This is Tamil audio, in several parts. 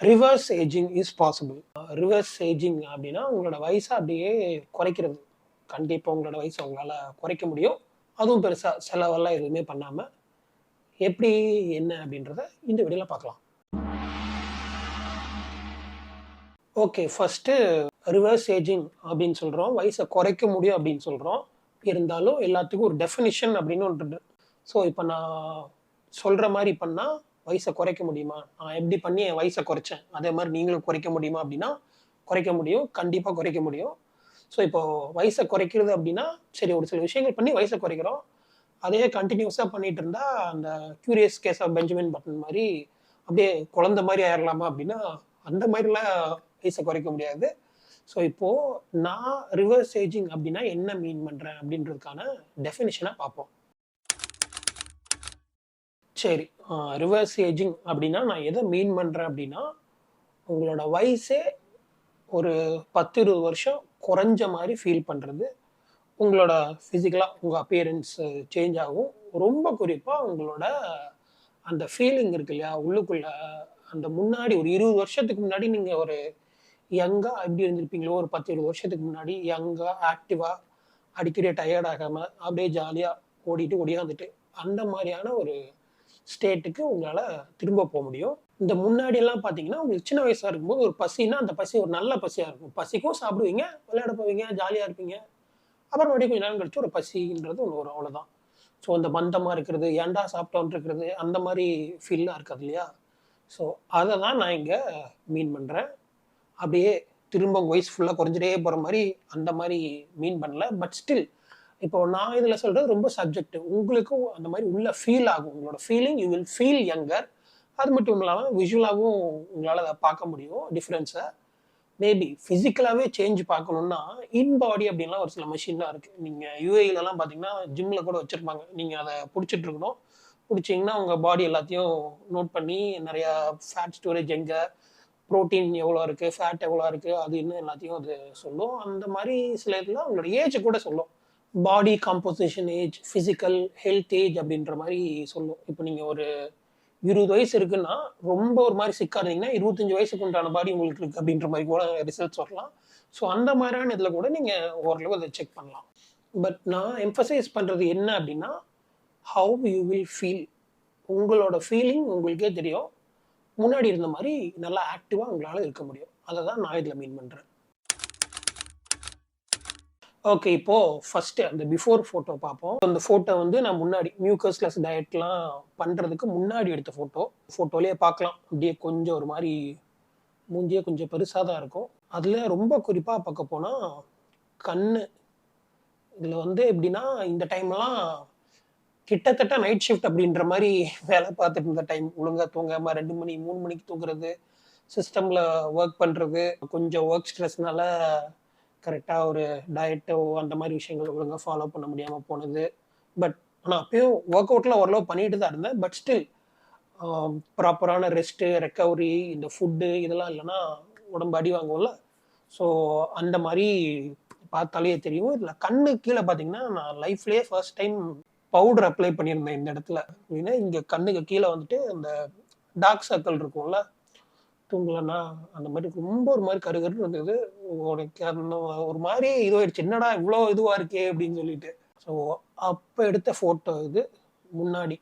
Reverse ageing is possible reverse ageing அப்படின்னா உங்களோட வயசை அப்படியே குறைக்கிறது. கண்டிப்பாக உங்களோட வயசை உங்களால் குறைக்க முடியும். அதுவும் பெருசாக செலவெல்லாம் எதுவுமே பண்ணாமல் எப்படி என்ன அப்படின்றத இந்த வீடியோவில் பார்க்கலாம். ஓகே ஃபஸ்ட்டு ரிவர்ஸ் ஏஜிங் அப்படின்னு சொல்கிறோம் வயசை குறைக்க முடியும் அப்படின்னு சொல்கிறோம் இருந்தாலும் எல்லாத்துக்கும் ஒரு டெஃபினிஷன் அப்படின்னு ஒன்று ஸோ இப்போ நான் சொல்கிற மாதிரி பண்ணால் வயசை குறைக்க முடியுமா? நான் எப்படி பண்ணி என் வயசை குறைச்சேன்? அதே மாதிரி நீங்களும் குறைக்க முடியுமா அப்படின்னா குறைக்க முடியும். கண்டிப்பாக குறைக்க முடியும். ஸோ இப்போ வயசை குறைக்கிறது அப்படின்னா சரி ஒரு சில விஷயங்கள் பண்ணி வயசை குறைக்கிறோம். அதே கண்டினியூஸாக பண்ணிட்டு இருந்தா அந்த curious case of Benjamin Button மாதிரி அப்படியே குழந்த மாதிரி ஆயிடலாமா அப்படின்னா அந்த மாதிரிலாம் வயசை குறைக்க முடியாது. ஸோ இப்போது நான் ரிவர்ஸ் ஏஜிங் அப்படின்னா என்ன மீன் பண்ணுறேன் அப்படின்றதுக்கான டெஃபினிஷனை பார்ப்போம். சரி ரிவர்ஸ் ஏஜிங் அப்படின்னா நான் எதை மீன் பண்ணுறேன் அப்படின்னா உங்களோட வயசே ஒரு பத்து இருபது வருஷம் குறைஞ்ச மாதிரி ஃபீல் பண்ணுறது உங்களோட ஃபிசிக்கலாக உங்கள் அப்பியரன்ஸ் சேஞ்ச் ஆகும். ரொம்ப குறிப்பாக உங்களோட அந்த ஃபீலிங் இருக்கு இல்லையா உள்ளுக்குள்ள அந்த முன்னாடி ஒரு இருபது வருஷத்துக்கு முன்னாடி நீங்கள் ஒரு யங்காக எப்படி இருந்திருப்பீங்களோ ஒரு பத்து இருபது வருஷத்துக்கு முன்னாடி யங்காக ஆக்டிவாக அடிக்கடி டயர்ட் ஆகாமல் அப்படியே ஜாலியாக ஓடிட்டு ஓடியாந்துட்டு அந்த மாதிரியான ஒரு ஸ்டேட்டுக்கு உங்களால் திரும்ப போக முடியும். இந்த முன்னாடி எல்லாம் பார்த்தீங்கன்னா உங்களுக்கு சின்ன வயசாக இருக்கும்போது ஒரு பசினா அந்த பசி ஒரு நல்ல பசியாக இருக்கும். பசிக்கும் சாப்பிடுவீங்க விளையாட போவீங்க ஜாலியாக இருப்பீங்க. அப்புறம் மறுபடியும் கொஞ்ச நேரம் கழிச்சு ஒரு பசின்றது ஒன்று வரும் அவ்வளோதான் ஸோ அந்த மந்தமாக இருக்கிறது ஏன்டா சாப்பிட்டோன்னு இருக்கிறது அந்த மாதிரி ஃபீல்லாம் இருக்காது இல்லையா? ஸோ அதை தான் நான் இங்கே மீன் பண்ணுறேன் அப்படியே திரும்ப வயசு ஃபுல்லாக குறைஞ்சிட்டே போகிற மாதிரி அந்த மாதிரி மீன் பண்ணல. பட் ஸ்டில் இப்போ நான் இதில் சொல்கிறது ரொம்ப சப்ஜெக்ட் உங்களுக்கும் அந்த மாதிரி உள்ள ஃபீல் ஆகும். உங்களோட feeling you will feel younger அது மட்டும் இல்லாமல் விஷுவலாகவும் உங்களால் அதை பார்க்க முடியும். டிஃப்ரென்ஸை மேபி ஃபிசிக்கலாகவே சேஞ்ச் பார்க்கணுன்னா இன் பாடி அப்படின்லாம் ஒரு சில மிஷின்லாம் இருக்குது நீங்கள் யூஏலலாம் பார்த்தீங்கன்னா ஜிம்மில் கூட வச்சுருப்பாங்க. நீங்கள் அதை பிடிச்சிட்ருக்கணும் பிடிச்சிங்கன்னா உங்கள் பாடி எல்லாத்தையும் நோட் பண்ணி நிறையா ஃபேட் ஸ்டோரேஜ் எங்கே ப்ரோட்டீன் எவ்வளோ இருக்குது ஃபேட் எவ்வளோ இருக்குது அது இன்னும் எல்லாத்தையும் அது சொல்லும். அந்த மாதிரி சில இதெல்லாம் உங்களோட ஏஜ் கூட சொல்லும். Body composition age physical health age அப்படின்ற மாதிரி சொல்லும். இப்போ நீங்கள் ஒரு இருபது வயசு இருக்குன்னா ரொம்ப ஒரு மாதிரி சிக்காக இருந்தீங்கன்னா இருபத்தஞ்சு வயசுக்கு உண்டான பாடி உங்களுக்கு இருக்குது அப்படின்ற மாதிரி கூட ரிசல்ட்ஸ் வரலாம். ஸோ அந்த மாதிரியான இதில் கூட நீங்கள் ஓரளவு அதை செக் பண்ணலாம். பட் நான் எம்ஃபசைஸ் பண்ணுறது என்ன அப்படின்னா ஹவு யூ வில் ஃபீல் உங்களோட ஃபீலிங் உங்களுக்கே தெரியும். முன்னாடி இருந்த மாதிரி நல்லா ஆக்டிவாக உங்களால் இருக்க முடியும். அதை தான் நான் இதில் மீன் பண்ணுறேன் ஓகே இப்போ ஃபர்ஸ்ட் அந்த பிஃபோர் ஃபோட்டோ பார்ப்போம். அந்த ஃபோட்டோ வந்து நான் முன்னாடி மியூக்கஸ்லெஸ் டயட்லாம் பண்ணுறதுக்கு முன்னாடி எடுத்த ஃபோட்டோ ஃபோட்டோலேயே பார்க்கலாம். அப்படியே கொஞ்சம் ஒரு மாதிரி மூஞ்சியே கொஞ்சம் பெருசாக தான் இருக்கும். அதில் ரொம்ப குறிப்பாக பார்க்க போனால் கண் இதில் வந்து எப்படின்னா இந்த டைம்லாம் கிட்டத்தட்ட நைட் ஷிஃப்ட் அப்படின்ற மாதிரி வேலை பார்த்துட்டு இருந்த டைம் ஒழுங்காக தூங்காமல் ரெண்டு மணி மூணு மணிக்கு தூங்குறது சிஸ்டமில் ஒர்க் பண்ணுறது கொஞ்சம் ஒர்க் ஸ்ட்ரெஸ்னால கரெக்டாக ஒரு டயட்டோ அந்த மாதிரி விஷயங்கள் ஒழுங்காக ஃபாலோ பண்ண முடியாமல் போனது. பட் ஆனால் அப்பயும் ஒர்க் அவுட்டில் ஓரளவு பண்ணிட்டு தான் இருந்தேன். பட் ஸ்டில் ப்ராப்பரான ரெஸ்ட்டு ரெக்கவரி இந்த ஃபுட்டு இதெல்லாம் இல்லைன்னா உடம்பு அடி வாங்கும்ல. ஸோ அந்த மாதிரி பார்த்தாலே தெரியும். இதில் கண்ணு கீழே பார்த்தீங்கன்னா நான் லைஃப்லேயே ஃபர்ஸ்ட் டைம் பவுடர் அப்ளை பண்ணியிருந்தேன் இந்த இடத்துல. அப்படின்னா இங்கே கண்ணுக்கு கீழே வந்துட்டு அந்த டார்க் சர்க்கிள் இருக்கும்ல. தூங்கலன்னா அந்த மாதிரி ரொம்ப ஒரு மாதிரி கருகருன்னு இருந்தது. உனக்கு அந்த ஒரு மாதிரி இதுவாயிடுச்சு. என்னடா இவ்வளோ இதுவாக இருக்கே? அப்படின்னு சொல்லிட்டு. ஸோ அப்போ எடுத்த ஃபோட்டோ இது முன்னாடி.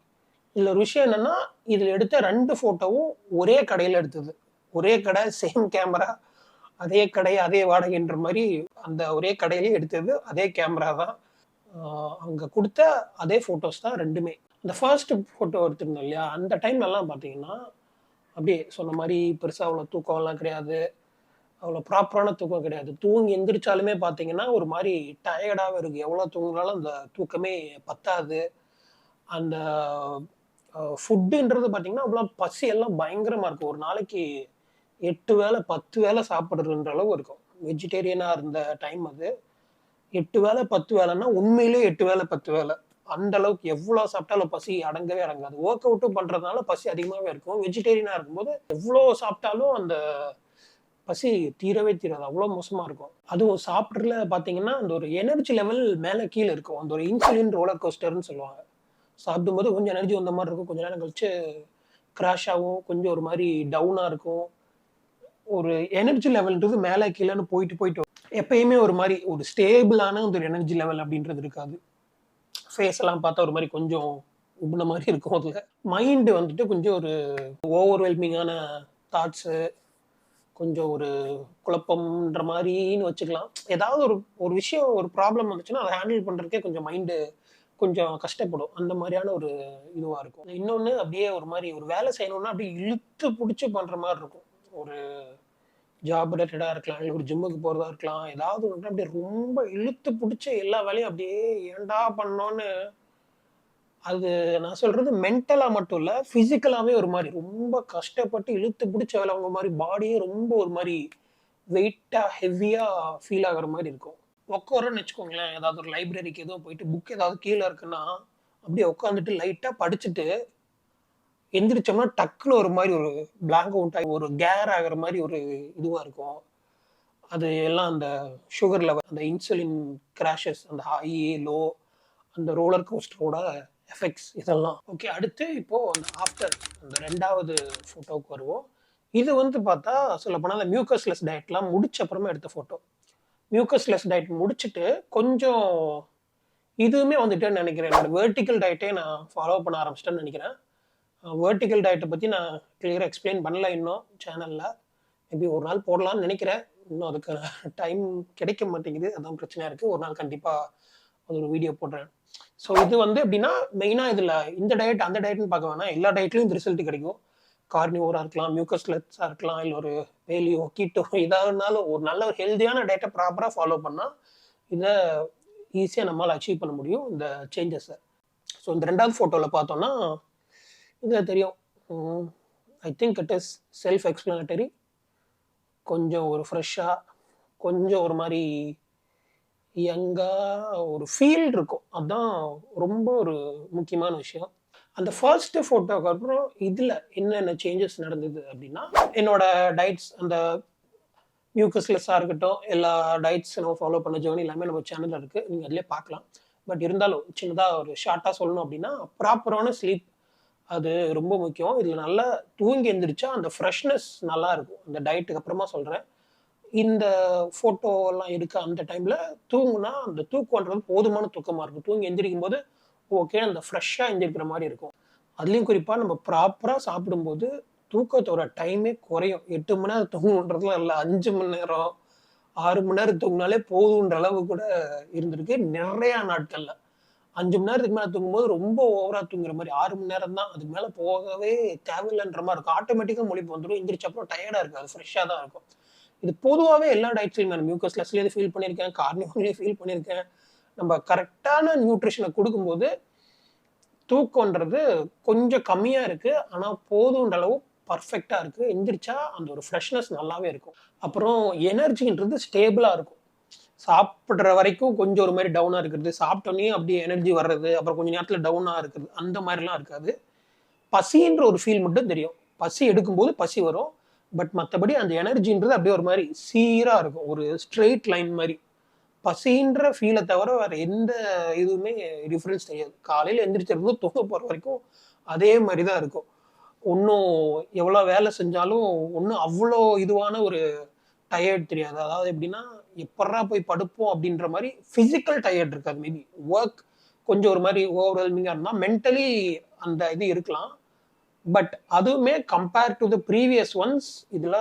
இதில் ஒரு விஷயம் என்னன்னா இதில் எடுத்த ரெண்டு ஃபோட்டோவும் ஒரே கடையில் எடுத்தது. ஒரே கடை சேம் கேமரா அதே கடை அதே வாடகைன்ற மாதிரி அந்த ஒரே கடையிலே எடுத்தது. அதே கேமரா தான். அங்கே கொடுத்த அதே ஃபோட்டோஸ் தான் ரெண்டுமே. அந்த ஃபர்ஸ்ட் ஃபோட்டோ எடுத்திருந்தோம் இல்லையா? அந்த டைம்லலாம் பார்த்தீங்கன்னா அப்படியே சொன்ன மாதிரி பெருசாக அவ்வளோ தூக்கம்லாம் கிடையாது. அவ்வளோ ப்ராப்பரான தூக்கம் கிடையாது. தூங்கி எந்திரிச்சாலுமே பார்த்தீங்கன்னா ஒரு மாதிரி டயர்டாகவே இருக்குது எவ்வளோ தூங்கினாலும் அந்த தூக்கமே பத்தாது. அந்த ஃபுட்டுன்றது பார்த்தீங்கன்னா அவ்வளோ பசி எல்லாம் பயங்கரமாக இருக்கும். ஒரு நாளைக்கு எட்டு வேலை பத்து வேலை சாப்பிட்றதுன்ற அளவு இருக்கும். வெஜிடேரியனாக இருந்த டைம் அது. எட்டு வேலை பத்து வேலைன்னா உண்மையிலே எட்டு வேலை பத்து வேலை அந்த அளவுக்கு எவ்வளோ சாப்பிட்டாலும் பசி அடங்கவே அடங்காது. ஒர்க் அவுட்டும் பண்ணுறதுனால பசி அதிகமாகவே இருக்கும். வெஜிடேரியனாக இருக்கும்போது எவ்வளோ சாப்பிட்டாலும் அந்த பசி தீரவே தீராது. அவ்வளோ மோசமாக இருக்கும். அதுவும் சாப்பிட்றதுல பார்த்தீங்கன்னா அந்த ஒரு எனர்ஜி லெவல் மேலே கீழே இருக்கும். அந்த ஒரு இன்சுலின் ரோலர் கோஸ்டர்னு சொல்லுவாங்க. சாப்பிடும்போது கொஞ்சம் எனர்ஜி வந்த மாதிரி இருக்கும். கொஞ்ச நேரம் கழிச்சு கிராஷ் ஆகும். கொஞ்சம் ஒரு மாதிரி டவுனாக இருக்கும். ஒரு எனர்ஜி லெவல்ன்றது மேலே கீழேன்னு போயிட்டு போயிட்டு எப்பயுமே ஒரு மாதிரி ஒரு ஸ்டேபிளான ஒரு எனர்ஜி லெவல் அப்படின்றது இருக்காது. ஃபேஸ் எல்லாம் பார்த்தா ஒரு மாதிரி கொஞ்சம் உப்புன மாதிரி இருக்கும் அதில். மைண்டு வந்துட்டு கொஞ்சம் ஒரு ஓவர்வெல்மிங்கான தாட்ஸு கொஞ்சம் ஒரு குழப்பம்ன்ற மாதிரின்னு வச்சுக்கலாம். ஏதாவது ஒரு ஒரு விஷயம் ஒரு ப்ராப்ளம் வந்துச்சுன்னா அதை ஹேண்டில் பண்ணுறதுக்கே கொஞ்சம் மைண்டு கொஞ்சம் கஷ்டப்படும். அந்த மாதிரியான ஒரு இதுவாக இருக்கும். இன்னொன்று அப்படியே ஒரு மாதிரி ஒரு வேலை செய்யணும்னா அப்படியே இழுத்து பிடிச்சி பண்ணுற மாதிரி இருக்கும். ஒரு ஜாப் ரிலேட்டடாக இருக்கலாம் இல்லை ஒரு ஜிம்முக்கு போகிறதா இருக்கலாம் ஏதாவது ஒன்று அப்படியே ரொம்ப இழுத்து பிடிச்ச எல்லா வேலையும் அப்படியே ஏன்டா பண்ணோன்னு அது நான் சொல்றது மென்டலாக மட்டும் இல்லை ஃபிசிக்கலாகவே ஒரு மாதிரி ரொம்ப கஷ்டப்பட்டு இழுத்து பிடிச்ச வேலை அவங்க மாதிரி பாடியே ரொம்ப ஒரு மாதிரி வெயிட்டாக ஹெவியாக ஃபீல் ஆகுற மாதிரி இருக்கும். உட்காரன்னு வச்சுக்கோங்களேன் ஏதாவது ஒரு லைப்ரரிக்கு எதுவும் போயிட்டு புக் ஏதாவது கீழே இருக்குன்னா அப்படியே உட்காந்துட்டு லைட்டாக படிச்சுட்டு எந்திரிச்சோம்னா டக்குன்னு ஒரு மாதிரி ஒரு பிளாங்க் அவுட் ஆகி ஒரு கேர் ஆகிற மாதிரி ஒரு இதுவாக இருக்கும். அது எல்லாம் அந்த சுகர் லெவல் அந்த இன்சுலின் கிராஷஸ் அந்த ஹை லோ அந்த ரோலர் கோஸ்டரோட எஃபெக்ட்ஸ் இதெல்லாம். ஓகே அடுத்து இப்போ அந்த ஆஃப்டர் அந்த ரெண்டாவது ஃபோட்டோவுக்கு வருவோம். இது வந்து பார்த்தா சொல்லப்போனால் அந்த மியூக்கஸ்லெஸ் டயட்லாம் முடிச்ச அப்புறமா எடுத்த ஃபோட்டோ மியூக்கஸ்லெஸ் டயட் முடிச்சுட்டு கொஞ்சம் இதுவுமே வந்துட்டேன்னு நினைக்கிறேன். என்னோட வேர்ட்டிக்கல் டயட்டே நான் ஃபாலோ பண்ண ஆரம்பிச்சிட்டேன்னு நினைக்கிறேன். வேர்ட்டிக்கல் டயட்டை பற்றி நான் கிளியராக எக்ஸ்பிளைன் பண்ணல இன்னும் சேனலில் மேபி ஒரு நாள் போடலாம்னு நினைக்கிறேன். இன்னும் அதுக்கு டைம் கிடைக்க மாட்டேங்குது. அதான் பிரச்சனையாக இருக்குது ஒரு நாள் கண்டிப்பாக அது ஒரு வீடியோ போடுறேன். ஸோ இது வந்து எப்படின்னா மெயினாக இதில் இந்த டயட் அந்த டயட்னு பார்க்க வேணாம். எல்லா டயட்லையும் இந்த ரிசல்ட் கிடைக்கும். கார்னிவோராக இருக்கலாம் மியூக்கஸ்லெட்ஸாக இருக்கலாம் இல்லை ஒரு வேலியோ கீட்டோ இதாகனாலும் ஒரு நல்ல ஒரு ஹெல்த்தியான டயட்டை ப்ராப்பராக ஃபாலோ பண்ணால் இதை ஈஸியாக நம்மளால் அச்சீவ் பண்ண முடியும் இந்த சேஞ்சஸை ஸோ இந்த ரெண்டாவது ஃபோட்டோவில் பார்த்தோன்னா இதில் தெரியும். I think it is self explanatory கொஞ்சம் ஒரு ஃப்ரெஷ்ஷாக கொஞ்சம் ஒரு மாதிரி யங்காக ஒரு ஃபீல் இருக்கும். அதுதான் ரொம்ப ஒரு முக்கியமான விஷயம். அந்த ஃபர்ஸ்ட்டு ஃபோட்டோக்கு அப்புறம் இதில் என்னென்ன சேஞ்சஸ் நடந்தது அப்படின்னா என்னோட டயட்ஸ் அந்த மியூக்கஸ்லெஸ்ஸாக இருக்கட்டும் எல்லா டயட்ஸ் நம்ம ஃபாலோ பண்ண ஜேர்னி எல்லாமே நம்ம சேனலில் இருக்குது நீங்கள் அதிலே பார்க்கலாம். பட் இருந்தாலும் சின்னதாக ஒரு ஷார்ட்டாக சொல்லணும் அப்படின்னா ப்ராப்பரான ஸ்லீப் அது ரொம்ப முக்கியம் இதில் நல்லா தூங்கி எழுந்திரிச்சா அந்த ஃப்ரெஷ்னஸ் நல்லா இருக்கும் அந்த டயட்டுக்கு அப்புறமா சொல்கிறேன் இந்த ஃபோட்டோலாம் எடுக்க அந்த டைமில் தூங்குனா அந்த தூக்கம்ன்றது போதுமான தூக்கமாக இருக்கும். தூங்கி எந்திரிக்கும் போது ஓகே அந்த ஃப்ரெஷ்ஷாக எந்திரிக்கிற மாதிரி இருக்கும். அதுலேயும் குறிப்பாக நம்ம ப்ராப்பராக சாப்பிடும்போது தூக்கத்தோட டைமே குறையும். எட்டு மணி நேரம் தூங்குன்றதுலாம் இல்லை அஞ்சு மணி நேரம் ஆறு மணி நேரம் தூங்கினாலே போதுன்ற அளவு கூட இருந்திருக்கு. நிறையா நாட்களில். அஞ்சு மணி நேரத்துக்கு மேலே தூங்கும்போது ரொம்ப ஓவராக தூங்குற மாதிரி ஆறு மணி நேரம் தான் அதுக்கு மேலே போகவே தேவையில்லைன்ற மாதிரி இருக்கும். ஆட்டோமேட்டிக்காக மொழி வந்துடும் எந்திரிச்ச அப்புறம் டயர்டாக இருக்காது ஃப்ரெஷ்ஷாக தான் இருக்கும். இது பொதுவாகவே எல்லா டயட்ஸ்லையும் நான் மியூக்கஸ்லெஸ்லேயே ஃபீல் பண்ணியிருக்கேன்? கார்னிவல்லேயே ஃபீல் பண்ணியிருக்கேன். நம்ம கரெக்டான நியூட்ரிஷனை கொடுக்கும்போது தூக்கம்ன்றது கொஞ்சம் கம்மியாக இருக்குது ஆனால் போதுன்ற அளவு பர்ஃபெக்டாக இருக்குது எந்திரிச்சா அந்த ஒரு ஃப்ரெஷ்னஸ் நல்லாவே இருக்கும். அப்புறம் எனர்ஜின்றது ஸ்டேபிளாக இருக்கும். சாப்பிட்ற வரைக்கும் கொஞ்சம் ஒரு மாதிரி டவுனாக இருக்கிறது. சாப்பிட்டோன்னே அப்படியே எனர்ஜி வர்றது அப்புறம் கொஞ்சம் நேரத்தில் டவுனாக இருக்குது அந்த மாதிரிலாம் இருக்காது. பசின்ற ஒரு ஃபீல் மட்டும் தெரியும். பசி எடுக்கும்போது பசி வரும். பட் மற்றபடி அந்த எனர்ஜின்றது அப்படியே ஒரு மாதிரி சீராக இருக்கும். ஒரு ஸ்ட்ரெயிட் லைன் மாதிரி. பசின்ற ஃபீலை தவிர வேறு எந்த இதுவுமே டிஃப்ரென்ஸ் தெரியாது. காலையில் எந்திரிச்சிருந்து தூங்க போகிற வரைக்கும் அதே மாதிரி தான் இருக்கும். ஒன்றும் எவ்வளோ வேலை செஞ்சாலும் ஒன்றும் அவ்வளோ இதுவான ஒரு டயர்ட் தெரியாது. அதாவது எப்படின்னா எப்படா போய் படுப்போம் அப்படின்ற மாதிரி ஃபிசிக்கல் டயர்ட் இருக்காது. மேபி ஒர்க் கொஞ்சம் ஒரு மாதிரி ஓவர்வெல்மிங்காக இருந்தால் மென்டலி அந்த இது இருக்கலாம். பட் அதுவுமே compare to the previous ones இதில்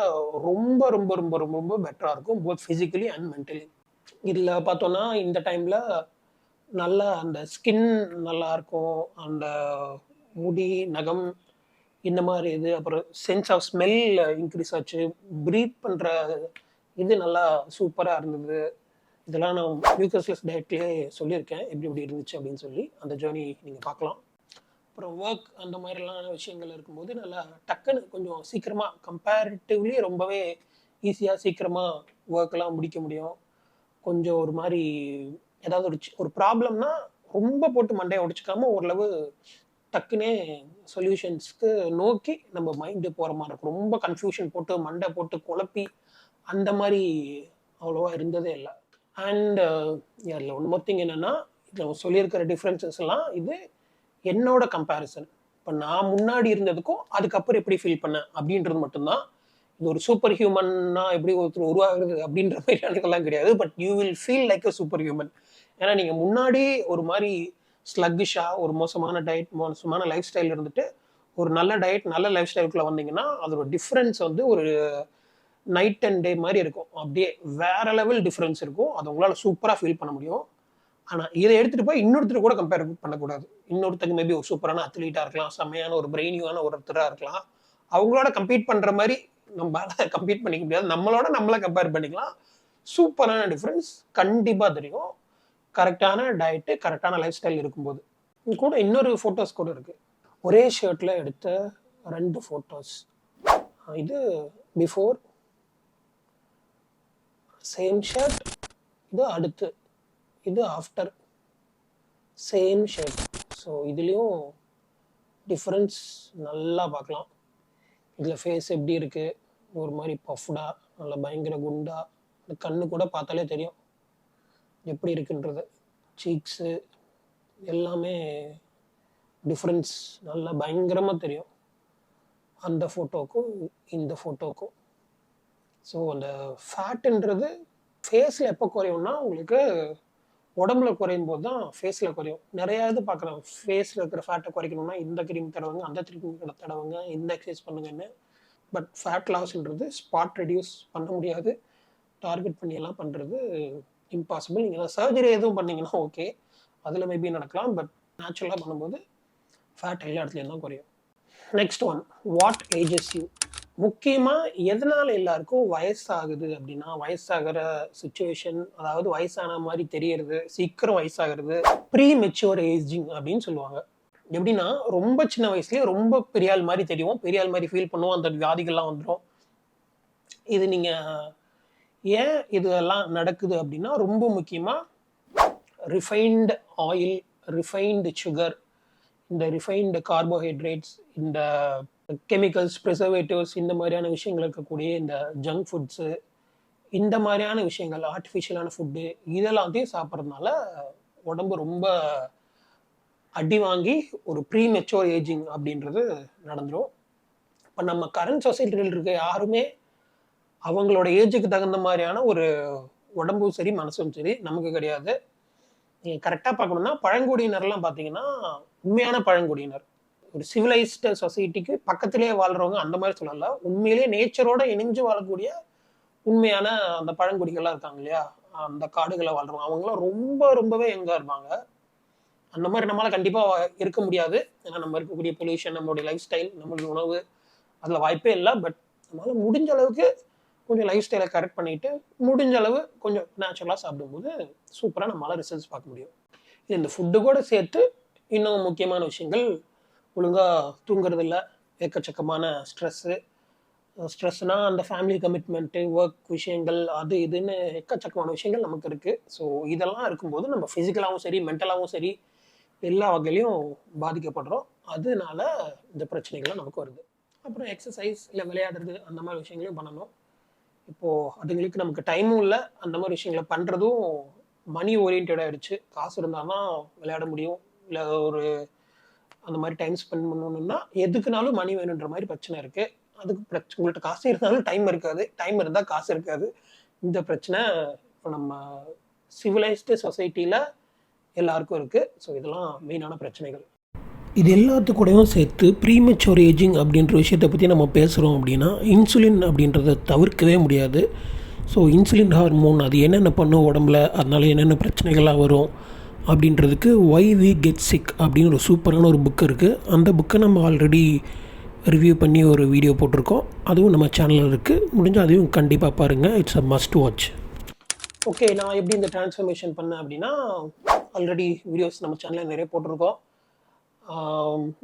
ரொம்ப ரொம்ப ரொம்ப ரொம்ப ரொம்ப பெட்டராக இருக்கும் போத் ஃபிசிக்கலி அண்ட் மென்டலி இதில் பார்த்தோன்னா இந்த டைமில் நல்ல அந்த ஸ்கின் நல்லா இருக்கும் அந்த முடி நகம் இந்த மாதிரி இது அப்புறம் சென்ஸ் ஆஃப் ஸ்மெல் இன்க்ரீஸ் ஆச்சு ப்ரீத் பண்ணுற இது நல்லா சூப்பராக இருந்தது. இதெல்லாம் நான் மியூக்கஸ்லெஸ் டயட்லேயே சொல்லியிருக்கேன். எப்படி எப்படி இருந்துச்சு அப்படின்னு சொல்லி. அந்த ஜேர்னி நீங்கள் பார்க்கலாம். அப்புறம் ஒர்க் அந்த மாதிரிலாம் விஷயங்கள் இருக்கும்போது நல்லா டக்குன்னு கொஞ்சம் சீக்கிரமாக கம்பேரிட்டிவ்லி ரொம்பவே ஈஸியாக சீக்கிரமாக ஒர்க்கெலாம் முடிக்க முடியும். கொஞ்சம் ஒரு மாதிரி ஏதாவது ஒரு ஒரு ப்ராப்ளம்னா ரொம்ப போட்டு மண்டையை உடைச்சிக்காம ஓரளவு டக்குனே சொல்யூஷன்ஸ்க்கு நோக்கி நம்ம மைண்டு போகிற மாதிரி இருக்கும். ரொம்ப கன்ஃபியூஷன் போட்டு மண்டை போட்டு குழப்பி அந்த மாதிரி அவ்வளோவா இருந்ததே இல்லை. அண்ட் uh, அதில் ஒன் மோர் திங் என்னென்னா இதில் சொல்லியிருக்கிற டிஃப்ரென்சஸ் எல்லாம் இது என்னோட கம்பேரிசன் இப்போ நான் முன்னாடி இருந்ததுக்கும் அதுக்கப்புறம் எப்படி ஃபீல் பண்ணேன்? அப்படின்றது மட்டும்தான். இது ஒரு சூப்பர் ஹியூமன்னா எப்படி ஒருத்தர் உருவாகிறது அப்படின்ற மாதிரியானதெல்லாம் கிடையாது. But you will feel like a super human ஏன்னா நீங்கள் முன்னாடி ஒரு மாதிரி ஸ்லக்கிஷாக ஒரு மோசமான டயட் மோசமான லைஃப் ஸ்டைல் இருந்துட்டு ஒரு நல்ல டயட் நல்ல லைஃப் ஸ்டைலுக்குள்ளே வந்தீங்கன்னா அதோட டிஃப்ரென்ஸ் வந்து ஒரு நைட் அண்ட் டே மாதிரி இருக்கும். அப்படியே வேற லெவல் டிஃப்ரென்ஸ் இருக்கும். அது உங்களால் சூப்பராக ஃபீல் பண்ண முடியும். ஆனால் இதை எடுத்துகிட்டு போய் இன்னொருத்தர் கூட கம்பேர் பண்ணக்கூடாது. இன்னொருத்தருக்கு மேபி ஒரு சூப்பரான அத்லீட்டாக இருக்கலாம். செம்மையான ஒரு பிரெயினியான ஒருத்தராக இருக்கலாம். அவங்களோட கம்பீட் பண்ணுற மாதிரி நம்மளால் கம்பீட் பண்ணிக்க முடியாது. நம்மளோட நம்மளை கம்பேர் பண்ணிக்கலாம். சூப்பரான டிஃப்ரென்ஸ் கண்டிப்பாக தெரியும். கரெக்டான டயட்டு கரெக்டான லைஃப் ஸ்டைல் இருக்கும்போது. கூட இன்னொரு ஃபோட்டோஸ் கூட இருக்குது ஒரே ஷர்ட்டில் எடுத்த ரெண்டு ஃபோட்டோஸ் இது பிஃபோர் சேம் ஷர்ட் இது அடுத்து. இது ஆஃப்டர் சேம் ஷர்ட் ஸோ இதுலேயும் டிஃப்ரென்ஸ் நல்லா பார்க்கலாம். இதில் ஃபேஸ் எப்படி இருக்குது ஒரு மாதிரி பஃப்டாக நல்லா பயங்கர குண்டா அந்த கண்ணு கூட பார்த்தாலே தெரியும். எப்படி இருக்குன்றது. சீக்ஸு எல்லாமே டிஃப்ரென்ஸ் நல்லா பயங்கரமாக தெரியும். அந்த ஃபோட்டோக்கும் இந்த ஃபோட்டோக்கும் ஸோ அந்த ஃபேட்டுன்றது ஃபேஸில் எப்போ குறையும்னா உங்களுக்கு உடம்புல குறையும் போது தான் ஃபேஸில் குறையும். நிறையா இது பார்க்குறோம் ஃபேஸில் இருக்கிற ஃபேட்டை குறைக்கணும்னா இந்த க்ரீம் தடவுங்க அந்த க்ரீம் தடவுங்க இந்த எக்ஸசைஸ் பண்ணுங்கன்னு. பட் ஃபேட் லாஸ்ன்றது ஸ்பாட் ரெடியூஸ் பண்ண முடியாது. டார்கெட் பண்ணியெல்லாம் பண்ணுறது இம்பாசிபிள் நீங்கள் சர்ஜரி எதுவும் பண்ணீங்கன்னா ஓகே அதில் மேபி நடக்கலாம். பட் நேச்சுரலாக பண்ணும்போது ஃபேட் எல்லா இடத்துலையும் தான் குறையும். Next one what ages you முக்கியமாக எதனால் எல்லாருக்கும் வயசாகுது அப்படின்னா வயசாகிற சுச்சுவேஷன் அதாவது வயசான மாதிரி தெரியறது சீக்கிரம் வயசாகிறது ப்ரீ மெச்சூர் ஏஜிங் அப்படின்னு சொல்லுவாங்க. எப்படின்னா ரொம்ப சின்ன வயசுலேயே ரொம்ப பெரியாள் மாதிரி தெரியும். பெரியாள் மாதிரி ஃபீல் பண்ணுவோம். அந்த வியாதிகள்லாம் வந்துடும் இது நீங்கள் ஏன் இதெல்லாம் நடக்குது அப்படின்னா ரொம்ப முக்கியமாக ரிஃபைன்டு ஆயில் ரிஃபைன்டு சுகர் இந்த ரிஃபைன்டு கார்போஹைட்ரேட்ஸ் இந்த கெமிக்கல்ஸ் ப்ரிசர்வேட்டிவ்ஸ் இந்த மாதிரியான விஷயங்கள் இருக்கக்கூடிய இந்த ஜங்க் ஃபுட்ஸு இந்த மாதிரியான விஷயங்கள் ஆர்டிஃபிஷியலான ஃபுட்டு இதெல்லாத்தையும் சாப்பிட்றதுனால உடம்பு ரொம்ப அடி வாங்கி ஒரு ப்ரீ மெச்சோர் ஏஜிங் அப்படின்றது நடந்துடும் இப்போ நம்ம கரண்ட் சொசைட்டியில் இருக்க யாருமே அவங்களோட ஏஜுக்கு தகுந்த மாதிரியான ஒரு உடம்பும் சரி மனசும் சரி நமக்கு கிடையாது. நீங்கள் கரெக்டாக பார்க்கணும்னா பழங்குடியினர்லாம் பார்த்தீங்கன்னா உண்மையான பழங்குடியினர். ஒரு சிவிலைஸ்டு சொசைட்டிக்கு பக்கத்திலே வாழ்றவங்க அந்த மாதிரி சொல்லல. உண்மையிலேயே நேச்சரோட இணைஞ்சு வாழக்கூடிய உண்மையான அந்த பழங்குடிகள்லாம் இருக்காங்க இல்லையா? அந்த காடுகளை வாழ்றவங்க. அவங்களாம் ரொம்ப ரொம்பவே எங்க இருப்பாங்க. அந்த மாதிரி நம்மளால கண்டிப்பா இருக்க முடியாது. ஏன்னா நம்ம இருக்கக்கூடிய பொல்யூஷன் நம்மளுடைய லைஃப் ஸ்டைல் நம்மளுடைய உணவு அதுல வாய்ப்பே இல்லை. பட் நம்மளால முடிஞ்ச அளவுக்கு கொஞ்சம் லைஃப் ஸ்டைலை கரெக்ட் பண்ணிட்டு முடிஞ்ச அளவு கொஞ்சம் நேச்சுரலாக சாப்பிடும்போது சூப்பராக நம்மளால ரிசல்ட்ஸ் பார்க்க முடியும். இது இந்த ஃபுட்டு கூட சேர்த்து இன்னும் முக்கியமான விஷயங்கள் ஒழுங்காக தூங்குறது இல்லை ஏக்கச்சக்கமான ஸ்ட்ரெஸ்ஸு ஸ்ட்ரெஸ்னால் அந்த ஃபேமிலி கமிட்மெண்ட்டு ஒர்க் விஷயங்கள் அது இதுன்னு எக்கச்சக்கமான விஷயங்கள் நமக்கு இருக்குது ஸோ இதெல்லாம் இருக்கும்போது நம்ம ஃபிசிக்கலாகவும் சரி மென்டலாகவும் சரி எல்லா வகையிலையும் பாதிக்கப்படுறோம். அதனால இந்த பிரச்சனைகள்லாம் நமக்கு வருது. அப்புறம் எக்ஸசைஸ் இல்லை விளையாடுறது அந்த மாதிரி விஷயங்களையும் பண்ணணும். இப்போது அதுங்களுக்கு நமக்கு டைமும் இல்லை. அந்த மாதிரி விஷயங்களை பண்ணுறதும் மணி ஓரியன்டாயிடுச்சு காசு இருந்தால் தான் விளையாட முடியும். இல்லை ஒரு அந்த மாதிரி டைம் ஸ்பெண்ட் பண்ணணும்னா எதுக்குனாலும் மணி வேணுன்ற மாதிரி பிரச்சனை இருக்குது அதுக்கு பிரச்சனை உங்கள்கிட்ட காசு இருந்தாலும் டைம் இருக்காது. டைம் இருந்தால் காசு இருக்காது. இந்த பிரச்சனை இப்போ நம்ம சிவிலைஸ்டு சொசைட்டியில் எல்லாருக்கும் இருக்குது ஸோ இதெல்லாம் மெயினான பிரச்சனைகள். இது எல்லாத்துக்கூடயும் சேர்த்து ப்ரீமெச்சோர் ஏஜிங் அப்படின்ற விஷயத்தை பற்றி நம்ம பேசுகிறோம் அப்படின்னா இன்சுலின் அப்படின்றத தவிர்க்கவே முடியாது. ஸோ இன்சுலின் ஹார்மோன் அது என்னென்ன பண்ணும் உடம்புல? அதனால என்னென்ன பிரச்சனைகள்லாம் வரும்? அப்படின்றதுக்கு ஒய் வி கெட் சிக் அப்படின்னு ஒரு சூப்பரான ஒரு புக் இருக்குது அந்த புக்கை நம்ம ஆல்ரெடி ரிவ்யூ பண்ணி ஒரு வீடியோ போட்டிருக்கோம். அதுவும் நம்ம சேனலில் இருக்குது முடிஞ்சால் அதையும் கண்டிப்பாக பாருங்கள் it's a must watch okay நான் எப்படி இந்த டிரான்ஸ்ஃபர்மேஷன் பண்ணேன் அப்படின்னா ஆல்ரெடி வீடியோஸ் நம்ம சேனலில் நிறைய போட்டிருக்கோம்.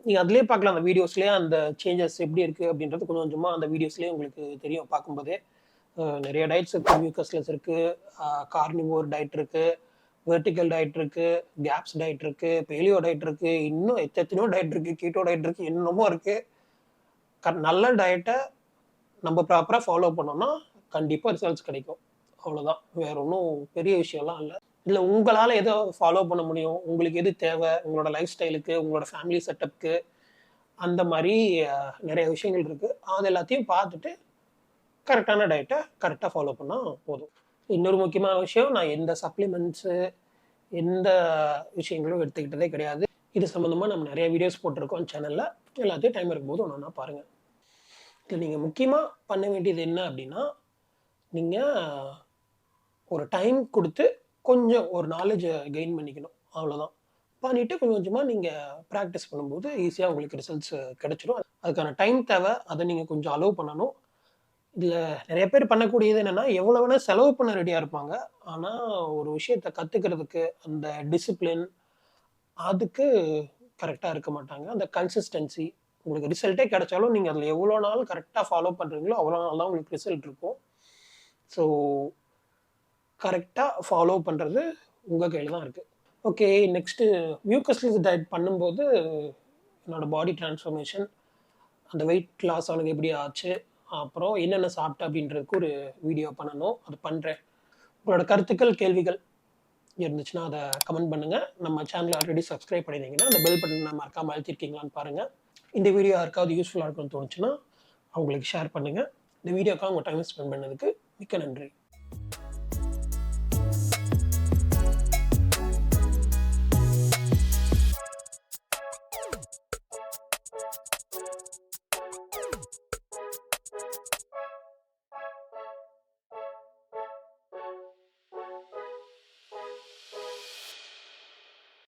நீங்கள் அதிலே பார்க்கலாம். அந்த வீடியோஸ்லேயே அந்த சேஞ்சஸ் எப்படி இருக்குது அப்படின்றது கொஞ்சம் கொஞ்சமாக அந்த வீடியோஸ்லேயே உங்களுக்கு தெரியும் பார்க்கும்போதே. நிறைய டயட்ஸ் இருக்குது மியூக்கஸ்லஸ் இருக்குது கார்னிவோர் டயட் இருக்குது வெர்டிக்கல் டயட் இருக்குது கேப்ஸ் டயட் இருக்குது பேலியோ டயட் இருக்குது இன்னும் எத்தனையோ டயட் இருக்குது கீட்டோ டயட் இருக்குது இன்னமும் இருக்குது க நல்ல டயட்டை நம்ம ப்ராப்பராக ஃபாலோ பண்ணோம்னா கண்டிப்பாக ரிசல்ட்ஸ் கிடைக்கும். அவ்வளோதான் வேற ஒன்றும் பெரிய விஷயம்லாம் இல்லை. இல்லை உங்களால் எதை ஃபாலோ பண்ண முடியும்? உங்களுக்கு எது தேவை? உங்களோட லைஃப் ஸ்டைலுக்கு உங்களோட ஃபேமிலி செட்டப்க்கு அந்த மாதிரி நிறைய விஷயங்கள் இருக்குது அது எல்லாத்தையும் பார்த்துட்டு கரெக்டான டயட்டை கரெக்டாக ஃபாலோ பண்ணால் போதும். இன்னொரு முக்கியமான விஷயம் நான் எந்த சப்ளிமெண்ட்ஸு எந்த விஷயங்களும் எடுத்துக்கிட்டதே கிடையாது. இது சம்மந்தமாக நம்ம நிறைய வீடியோஸ் போட்டிருக்கோம் சேனலில் எல்லாத்தையும் டைம் இருக்கும்போது ஒன்று ஒன்றா பாருங்கள் இதில் நீங்கள் முக்கியமாக பண்ண வேண்டியது என்ன அப்படின்னா நீங்கள் ஒரு டைம் கொடுத்து கொஞ்சம் ஒரு நாலேஜை கெயின் பண்ணிக்கணும். அவ்வளோதான் பண்ணிவிட்டு கொஞ்சம் கொஞ்சமாக நீங்கள் ப்ராக்டிஸ் பண்ணும்போது ஈஸியாக உங்களுக்கு ரிசல்ட்ஸ் கிடச்சிடும் அதுக்கான டைம் தேவை. அதை நீங்கள் கொஞ்சம் அலோவ் பண்ணணும். இதில் நிறைய பேர் பண்ணக்கூடியது என்னென்னா எவ்வளோ வேணால் செலவு பண்ண ரெடியாக இருப்பாங்க. ஆனால் ஒரு விஷயத்தை கற்றுக்கிறதுக்கு அந்த டிசிப்ளின் அதுக்கு கரெக்டாக இருக்க மாட்டாங்க. அந்த கன்சிஸ்டன்சி உங்களுக்கு ரிசல்ட்டே கிடைச்சாலும் நீங்கள் அதில் எவ்வளோ நாள் கரெக்டாக ஃபாலோ பண்ணுறீங்களோ அவ்வளோ நாள் தான் உங்களுக்கு ரிசல்ட் இருக்கும். ஸோ கரெக்டாக ஃபாலோ பண்ணுறது உங்கள் கையில் தான் இருக்குது ஓகே நெக்ஸ்ட்டு மியூக்கஸ்லிஸ் டயட் பண்ணும்போது என்னோடய பாடி டிரான்ஸ்ஃபர்மேஷன் அந்த வெயிட் லாஸ் அவனுக்கு எப்படி ஆச்சு? அப்புறம் என்னென்ன சாப்பிட்டேன் அப்படின்றதுக்கு ஒரு வீடியோ பண்ணணும். அது பண்ணுறேன் உங்களோட கருத்துக்கள் கேள்விகள் இருந்துச்சுன்னா அதை கமெண்ட் பண்ணுங்கள் நம்ம சேனலை ஆல்ரெடி சப்ஸ்கிரைப் பண்ணியிருந்தீங்கன்னா அந்த பெல் பட்டன் மறக்காமல் அழுத்திருக்கீங்களான்னு பாருங்கள் இந்த வீடியோ யாருக்காவது யூஸ்ஃபுல்லாக இருக்கும்னு தோணுச்சுன்னா அவங்களுக்கு ஷேர் பண்ணுங்கள் இந்த வீடியோக்காக உங்கள் டைம் ஸ்பெண்ட் பண்ணதுக்கு மிக்க நன்றி.